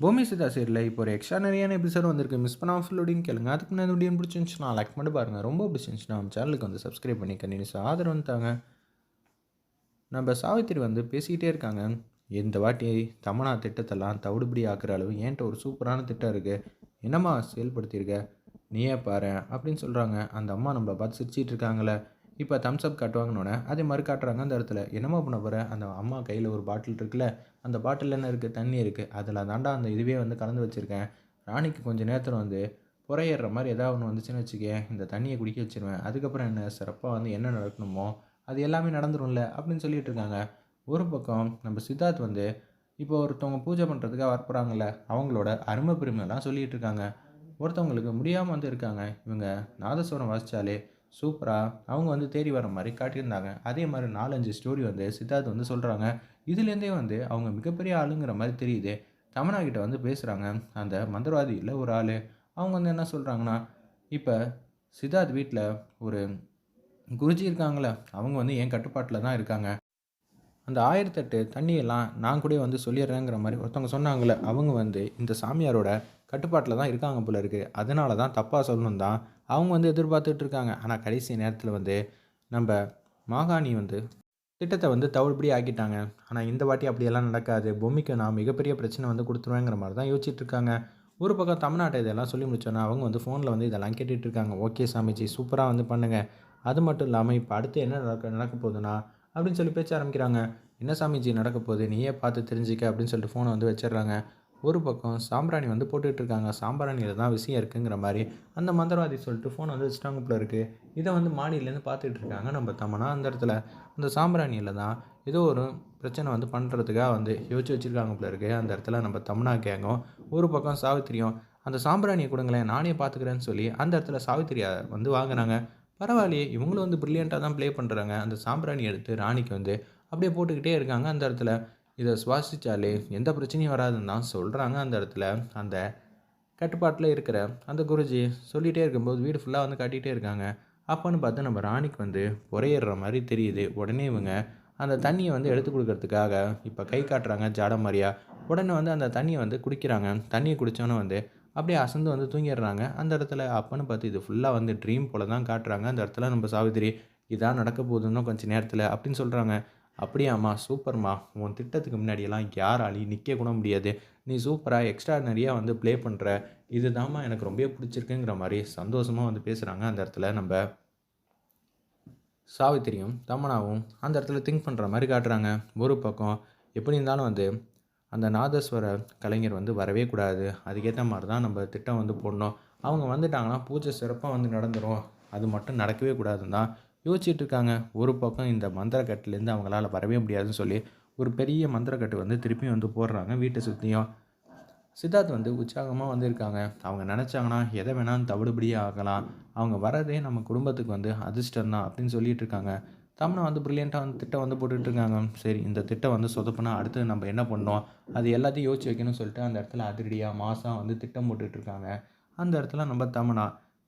பூமி சிதா சீரில் இப்போ ஒரு எக்ஸ்ட்ரானரியான எபிசோட் வந்திருக்கு. மிஸ் பண்ணாமல் ஃபுல்லோடையும் கேளுங்க. அதுக்கு முன்னாடி வீடியோ பிடிச்சிருந்துச்சுன்னா லைக் பண்ணி பாருங்கள் ரொம்ப பிடிச்சிருந்துச்சுன்னா நம்ம சேனலுக்கு வந்து சப்ஸ்கிரைப் பண்ணி கண்டினியூஸ் ஆதரவு வந்துட்டாங்க நம்ம சாவித்திரி வந்து பேசிக்கிட்டே இருக்காங்க. இந்த வாட்டி தமனா திட்டத்தெல்லாம் தவிடுபடி ஆக்குற அளவு என்கிட்ட ஒரு சூப்பரான திட்டம் இருக்குது என்னம்மா செயல்படுத்தியிருக்க? நீயே பாரு அப்படின்னு சொல்கிறாங்க அந்த அம்மா நம்மளை பார்த்து சிரிச்சிட்டு இருக்காங்களே இப்போ தம்ஸ் அப் அதே மாதிரி காட்டுறாங்க அந்த இடத்துல. என்னமோ பண்ண போகிற அந்த அம்மா கையில் ஒரு பாட்டில் இருக்குல்ல அந்த பாட்டில் என்ன இருக்குது தண்ணி இருக்குது அதில் தாண்டா அந்த இதுவே வந்து கலந்து வச்சுருக்கேன். ராணிக்கு கொஞ்சம் நேரத்தில் வந்து புறையிடுற மாதிரி ஏதாவது ஒன்று வந்துச்சுன்னு வச்சுக்கேன் இந்த தண்ணியை குடிக்க வச்சிருவேன். அதுக்கப்புறம் என்ன? சிறப்பாக வந்து என்ன நடக்கணுமோ அது எல்லாமே நடந்துரும்ல அப்படின்னு சொல்லிட்டு இருக்காங்க. ஒரு பக்கம் நம்ம சித்தார்த் வந்து இப்போ ஒருத்தவங்க பூஜை பண்ணுறதுக்காக வரப்போகிறாங்கல்ல அவங்களோட அருமை பெருமையெல்லாம் சொல்லிகிட்டு இருக்காங்க. ஒருத்தவங்களுக்கு முடியாமல் வந்து இருக்காங்க. இவங்க நாதஸ்வரம் வாசித்தாலே சூப்பராக அவங்க வந்து தேடி வர மாதிரி காட்டியிருந்தாங்க. அதே மாதிரி நாலஞ்சு ஸ்டோரி வந்து சித்தார்த் வந்து சொல்கிறாங்க இதுலேருந்தே வந்து அவங்க மிகப்பெரிய ஆளுங்கிற மாதிரி தெரியுது. தமனா கிட்ட வந்து பேசுகிறாங்க அந்த மந்திரவாதி இல்லை ஒரு ஆள். அவங்க வந்து என்ன சொல்கிறாங்கன்னா இப்போ சித்தார்த் வீட்டில் ஒரு குருஜி இருக்காங்களே அவங்க வந்து என் கட்டுப்பாட்டில் தான் இருக்காங்க. அந்த ஆயிரத்தெட்டு தண்ணியெல்லாம் நான் கூட வந்து சொல்லிடுறேங்கிற மாதிரி ஒருத்தவங்க சொன்னாங்களே அவங்க வந்து இந்த சாமியாரோட கட்டுப்பாட்டில் தான் இருக்காங்க போல இருக்குது அதனால தான் தப்பாக சொல்லணும் தான். அவங்க வந்து எதிர்பார்த்துட்டு இருக்காங்க. ஆனால் கடைசி நேரத்தில் வந்து நம்ம மாகாணி வந்து திட்டத்தை வந்து தவிடுபடி ஆக்கிட்டாங்க. ஆனால் இந்த வாட்டி அப்படியெல்லாம் நடக்காது. பொம்மிக்கு நான் மிகப்பெரிய பிரச்சனை வந்து கொடுத்துருவேங்கிற மாதிரி தான் யோசிச்சுட்டு இருக்காங்க. ஒரு பக்கம் தமிழ்நாட்டை இதெல்லாம் சொல்லி முடிச்சோன்னா அவங்க வந்து ஃபோனில் வந்து இதெல்லாம் கேட்டுட்டு இருக்காங்க. ஓகே சாமிஜி சூப்பராக வந்து பண்ணுங்கள் அது மட்டும் இல்லாமல் இப்போ அடுத்து என்ன நடக்க நடக்க போகுதுன்னா அப்படின்னு சொல்லி பேச்ச ஆரம்பிக்கிறாங்க. என்ன சாமிஜி நடக்க போகுது? நீயே பார்த்து தெரிஞ்சிக்க அப்படின்னு சொல்லிட்டு ஃபோனை வந்து வச்சிடுறாங்க. ஒரு பக்கம் சாம்பிராணி வந்து போட்டுக்கிட்டு இருக்காங்க சாம்பிராணியில் தான் விஷயம் இருக்குங்கிற மாதிரி அந்த மந்திரவாதி சொல்லிட்டு ஃபோன் வந்து வச்சுட்டாங்க போல இருக்குது இதை வந்து மாடியிலேருந்து பார்த்துட்டு இருக்காங்க நம்ம தமனா. அந்த இடத்துல அந்த சாம்பிராணியில் தான் ஏதோ ஒரு பிரச்சனை வந்து பண்ணுறதுக்காக வந்து யோசிச்சு வச்சுருக்காங்க போல இருக்குது அந்த இடத்துல நம்ம தமனா கேங்கும் ஒரு பக்கம் சாவித்திரியும் அந்த சாம்பிராணியை கொடுங்களேன் நானே பார்த்துக்கிறேன்னு சொல்லி அந்த இடத்துல சாவித்திரியை வந்து வாங்கினாங்க. பரவாயில்லையே இவங்களும் வந்து ப்ரில்லியண்ட்டாக தான் ப்ளே பண்ணுறாங்க அந்த சாம்பிராணி எடுத்து ராணிக்கு வந்து அப்படியே போட்டுக்கிட்டே இருக்காங்க. அந்த இடத்துல இதை சுவாசித்தாலே எந்த பிரச்சனையும் வராதுன்னு தான் சொல்கிறாங்க அந்த இடத்துல. அந்த கட்டுப்பாட்டில் இருக்கிற அந்த குருஜி சொல்லிகிட்டே இருக்கும்போது வீடு ஃபுல்லாக வந்து காட்டிகிட்டே இருக்காங்க. அப்போன்னு பார்த்து நம்ம ராணிக்கு வந்து புறையிடுற மாதிரி தெரியுது. உடனே இவங்க அந்த தண்ணியை வந்து எடுத்து கொடுக்கறதுக்காக இப்போ கை காட்டுறாங்க ஜாட மாதிரியா. உடனே வந்து அந்த தண்ணியை வந்து குடிக்கிறாங்க. தண்ணியை குடித்தோன்னே வந்து அப்படியே அசந்து வந்து தூங்கிடுறாங்க. அந்த இடத்துல அப்போன்னு பார்த்து இது ஃபுல்லாக வந்து ட்ரீம் போல தான் காட்டுறாங்க. அந்த இடத்துல நம்ம சாவித்திரி இதான் நடக்க போகுதுன்னு கொஞ்சம் நேரத்தில் அப்படின்னு சொல்கிறாங்க அப்படியாம்மா சூப்பர்மா. உன் திட்டத்துக்கு முன்னாடியெல்லாம் யாராலையும் நிற்க கூட முடியாது. நீ சூப்பராக எக்ஸ்ட்ரானரியாக வந்து ப்ளே பண்ணுற இது எனக்கு ரொம்ப பிடிச்சிருக்குங்கிற மாதிரி சந்தோஷமாக வந்து பேசுகிறாங்க அந்த இடத்துல நம்ம சாவித்திரியும் தமனாவும் அந்த இடத்துல திங்க் பண்ணுற மாதிரி காட்டுறாங்க. ஒரு பக்கம் எப்படி இருந்தாலும் வந்து அந்த நாதஸ்வர கலைஞர் வந்து வரவே கூடாது. அதுக்கேற்ற மாதிரி தான் நம்ம திட்டம் வந்து போடணும். அவங்க வந்துட்டாங்கன்னா பூஜை சிறப்பாக வந்து நடந்துடும் அது மட்டும் நடக்கவே கூடாதுன்னு தான் யோசிச்சுட்டு இருக்காங்க ஒரு பக்கம் இந்த மந்திரக்கட்டுலேருந்து அவங்களால வரவே முடியாதுன்னு சொல்லி ஒரு பெரிய மந்திரக்கட்டு வந்து திருப்பியும் வந்து போடுறாங்க வீட்டை சுற்றியும் சித்தார்த் வந்து உற்சாகமாக வந்திருக்காங்க. அவங்க நினச்சாங்கன்னா எதை வேணாலும் தவிடுபடியாக ஆகலாம். அவங்க வரதே நம்ம குடும்பத்துக்கு வந்து அதிர்ஷ்டம் தான் அப்படின்னு சொல்லிட்டு இருக்காங்க தமிழை வந்து ப்ரில்லியண்ட்டாக வந்து திட்டம் வந்து போட்டுட்ருக்காங்க. சரி இந்த திட்டம் வந்து சொதப்புனா அடுத்து நம்ம என்ன பண்ணோம் அது எல்லாத்தையும் யோசிச்சு வைக்கணும்னு சொல்லிட்டு அந்த இடத்துல அதிரடியாக மாதம் வந்து திட்டம் போட்டுட்ருக்காங்க. அந்த இடத்துல நம்ம தமனா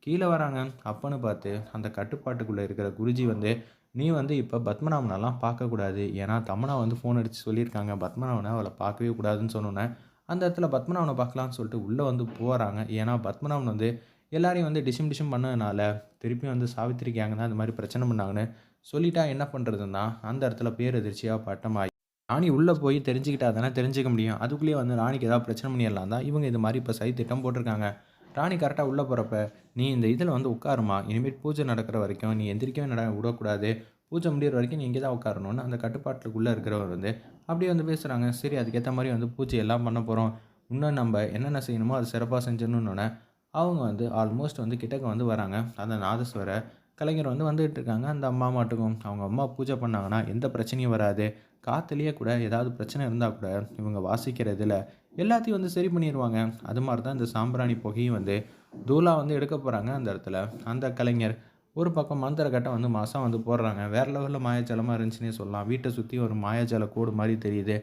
கீழே வராங்க. அப்பன்னு பார்த்து அந்த கட்டுப்பாட்டுக்குள்ளே இருக்கிற குருஜி வந்து நீ வந்து இப்போ பத்மநாபனெல்லாம் பார்க்கக்கூடாது. ஏன்னா தமனா வந்து ஃபோன் அடித்து சொல்லியிருக்காங்க. பத்மநாபனை அவளை பார்க்கவே கூடாதுன்னு சொன்னோன்னே அந்த இடத்துல பத்மநாபனை பார்க்கலான்னு சொல்லிட்டு உள்ளே வந்து போகிறாங்க ஏன்னா பத்மநாபன் வந்து எல்லாரையும் வந்து டிஷம் டிஷம் பண்ணதுனால திருப்பியும் வந்து சாவித்திரி கேங்க தான் இந்த மாதிரி பிரச்சனை பண்ணாங்கன்னு சொல்லிட்டா என்ன பண்ணுறதுன்னா அந்த இடத்துல பேரதிர்ச்சியாக பட்டமாகி ராணி உள்ளே போய் தெரிஞ்சுக்கிட்டா தானே தெரிஞ்சுக்க முடியும். அதுக்குள்ளேயே வந்து ராணிக்கு ஏதாவது பிரச்சனை பண்ணிடலாம் தான். இவங்க இது மாதிரி இப்போ சை திட்டம் போட்டிருக்காங்க. ராணி கரெக்டாக உள்ளே போகிறப்ப நீ இந்த இதில் வந்து உட்காருமா? இனிமேல் பூஜை நடக்கிற வரைக்கும் நீ எந்திரிக்கவே நட விடக்கூடாது. பூஜை முடிகிற வரைக்கும் நீ இங்கே தான் உட்காரணும்னு அந்த கட்டுப்பாட்டுக்குள்ளே இருக்கிறவர் வந்து அப்படியே வந்து பேசுகிறாங்க சரி அதுக்கேற்ற மாதிரி வந்து பூஜை எல்லாம் பண்ண போகிறோம் இன்னும் நம்ம என்னென்ன செய்யணுமோ அது சிறப்பாக செஞ்சிடணுன்னொன்னே அவங்க வந்து ஆல்மோஸ்ட் வந்து கிட்டக்க வந்து வராங்க. அந்த நாதஸ்வர கலைஞர் வந்து வந்துகிட்டு இருக்காங்க. அந்த அம்மா மாட்டுக்கும். அவங்க அம்மா பூஜை பண்ணாங்கன்னா எந்த பிரச்சனையும் வராது. காற்றுலேயே கூட ஏதாவது பிரச்சனை இருந்தால் கூட இவங்க வாசிக்கிறதில் எல்லாத்தையும் வந்து சரி பண்ணிடுவாங்க அது மாதிரி தான் இந்த சாம்பிராணி புகையும் வந்து தூளாக வந்து எடுக்க போகிறாங்க அந்த இடத்துல. அந்த கலைஞர் ஒரு பக்கம் மந்திர கட்டை வந்து மாதம் வந்து போடுறாங்க. வேறு லெவலில் மாயாஜலமாக இருந்துச்சுன்னே சொல்லலாம். வீட்டை சுற்றி ஒரு மாயாஜல கோடு மாதிரி தெரியுது.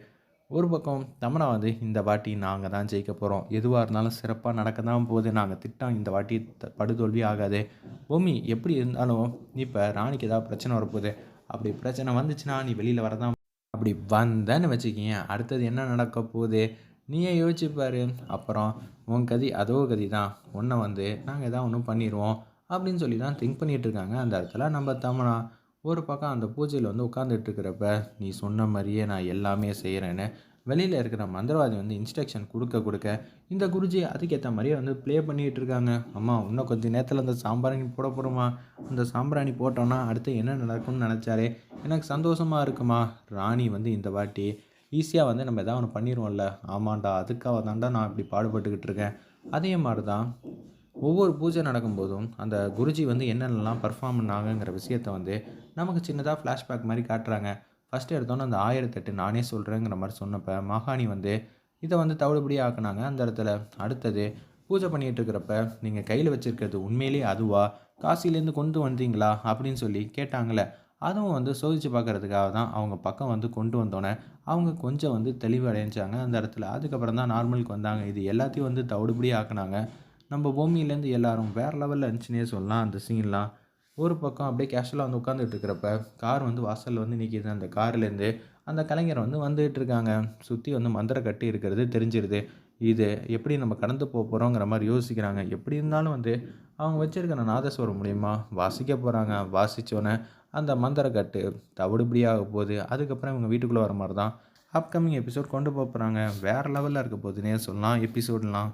ஒரு பக்கம் தமனா வந்து இந்த வாட்டி நாங்கள் தான் ஜெயிக்க போகிறோம் எதுவாக இருந்தாலும் சிறப்பாக நடக்க தான் போகுது. நாங்கள் திட்டம் இந்த வாட்டி த படுதோல்வி ஆகாது. பூமி எப்படி இருந்தாலும் இப்போ ராணிக்கு ஏதாவது பிரச்சனை வரப்போகுது. அப்படி பிரச்சனை வந்துச்சுன்னா நீ வெளியில் வரதான் அப்படி வந்தேன்னு வச்சுக்கிங்க அடுத்தது என்ன நடக்க போகுது? நீயே யோசிச்சுப்பாரு அப்புறம் உன் கதி அதோ கதி தான் உன்னை வந்து நாங்கள் எதாவது ஒன்றும் பண்ணிடுவோம் அப்படின்னு சொல்லி தான் திங்க் பண்ணிகிட்டு இருக்காங்க அந்த இடத்துல நம்ம தமனா ஒரு பக்கம் அந்த பூஜையில் வந்து உட்காந்துட்டு இருக்கிறப்ப நீ சொன்ன மாதிரியே நான் எல்லாமே செய்கிறேன்னு வெளியில் இருக்கிற மந்திரவாதி வந்து இன்ஸ்ட்ரக்ஷன் கொடுக்க கொடுக்க இந்த குருஜி அதுக்கேற்ற மாதிரியே வந்து ப்ளே பண்ணிகிட்டு இருக்காங்க அம்மா இன்னும் கொஞ்சம் நேரத்தில் அந்த சாம்பிராணி போட போகிறோமா அந்த சாம்பிராணி போட்டோன்னா அடுத்து என்ன நடக்கும்னு நினச்சாரு எனக்கு சந்தோஷமாக இருக்குமா? ராணி வந்து இந்த வாட்டி ஈஸியாக வந்து நம்ம எதாவது ஒன்று பண்ணிடுவோம்ல ஆமாண்டா அதுக்காக தாண்டா நான் இப்படி பாடுபட்டுக்கிட்டு இருக்கேன். அதே மாதிரி தான் ஒவ்வொரு பூஜை நடக்கும்போதும் அந்த குருஜி வந்து என்னென்னலாம் பர்ஃபார்ம் பண்ணாங்கங்கிற விஷயத்த வந்து நமக்கு சின்னதாக ஃப்ளாஷ்பேக் மாதிரி காட்டுறாங்க. ஃபஸ்ட்டு எடுத்தோன்னே அந்த ஆயிரத்தெட்டு நானே சொல்கிறேங்கிற மாதிரி சொன்னப்போ மாகாணி வந்து இதை வந்து தவிடுபடி ஆக்குனாங்க. அந்த இடத்துல அடுத்தது பூஜை பண்ணிகிட்டு இருக்கிறப்ப நீங்கள் கையில் வச்சுருக்கிறது உண்மையிலேயே அதுவா? காசிலேருந்து கொண்டு வந்தீங்களா? அப்படின்னு சொல்லி கேட்டாங்களே அதுவும் வந்து சோதித்து பார்க்குறதுக்காக தான் அவங்க பக்கம் வந்து கொண்டு வந்தோன்னே அவங்க கொஞ்சம் வந்து தெளிவு அடைஞ்சாங்க அந்த இடத்துல. அதுக்கப்புறம் தான் நார்மலுக்கு வந்தாங்க. இது எல்லாத்தையும் வந்து தவிடுபடி ஆக்குனாங்க. நம்ம பூமியிலேருந்து எல்லாரும் வேறு லெவலில் இருந்துச்சுன்னே சொல்லலாம். அந்த சீன்லாம் ஒரு பக்கம் அப்படியே கேஷுவலாக வந்து உட்காந்துட்டு இருக்கிறப்ப கார் வந்து வாசலில் வந்து நிற்கிது அந்த கார்லேருந்து அந்த கலைஞர் வந்து வந்துகிட்டு இருக்காங்க. சுற்றி வந்து மந்திர கட்டி இருக்கிறது தெரிஞ்சிருது. இது எப்படி நம்ம கடந்து போக போகிறோங்கிற மாதிரி யோசிக்கிறாங்க. எப்படி இருந்தாலும் வந்து அவங்க வச்சுருக்கிற நாதஸ்வரம் மூலிமா வாசிக்க போகிறாங்க வாசித்தோன்னே அந்த மந்திரக்கட்டு தவிடுபடியாக போகுது. அதுக்கப்புறம் இவங்க வீட்டுக்குள்ளே வர மாதிரி தான் அப்கமிங் எபிசோட் கொண்டு போக போகிறாங்க வேறு லெவலில் இருக்க போகுதுன்னே சொல்லலாம் எபிசோட்லாம்